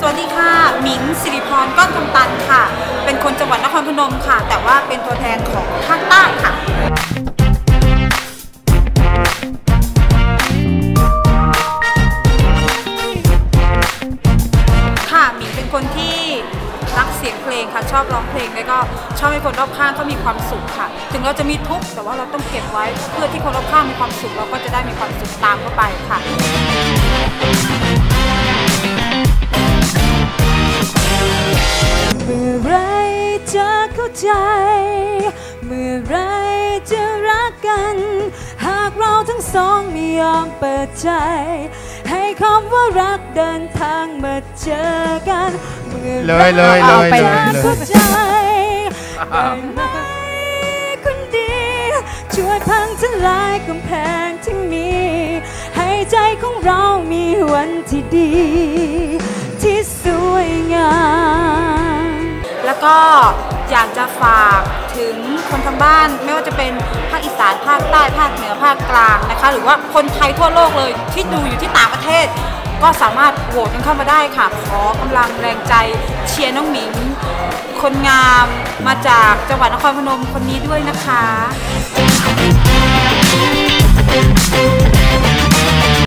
สวัสดีค่ะหมิงสิริพรก้อนคำตันค่ะ เป็นคนจังหวัดนครพนมค่ะ แต่ว่าเป็นตัวแทนของภาคใต้ค่ะค่ะหมิงเป็นคนที่ รักเสียงเพลงค่ะ ชอบร้องเพลงแล้วก็ชอบให้คนรอบข้างเขามีความสุขค่ะ ถึงเราจะมีทุกข์แต่ว่าเราต้องเก็บไว้เพื่อที่คนรอบข้างมีความสุขเราก็จะได้มีความสุขตามเข้าไปค่ะเมื่อไรจะเข้าใจ เมื่อไรจะรักกัน หากเราทั้งสองไม่ยอมเปิดใจ ให้คำว่ารักเดินทางมาเจอกันเมื่อเลยเลยเลยอาไป เลยจะเข้าใจได้ไหมคนดีช่วยพังทลายกำแพงที่มี ให้ใจของเรามีวันที่ดี ที่สวยงาม แล้วก็ อยากจะฝากถึงคนทางบ้านไม่ว่าจะเป็นภาคอีสานภาคใต้ภาคเหนือภาคกลางนะคะ หรือว่าคนไทยทั่วโลกเลยที่ดูอยู่ที่ต่างประเทศ ก็สามารถโหวตกันเข้ามาได้ค่ะ ขอกำลังแรงใจเชียร์น้องหมิง คนงามมาจากจังหวัดนครพนมคนนี้ด้วยนะคะ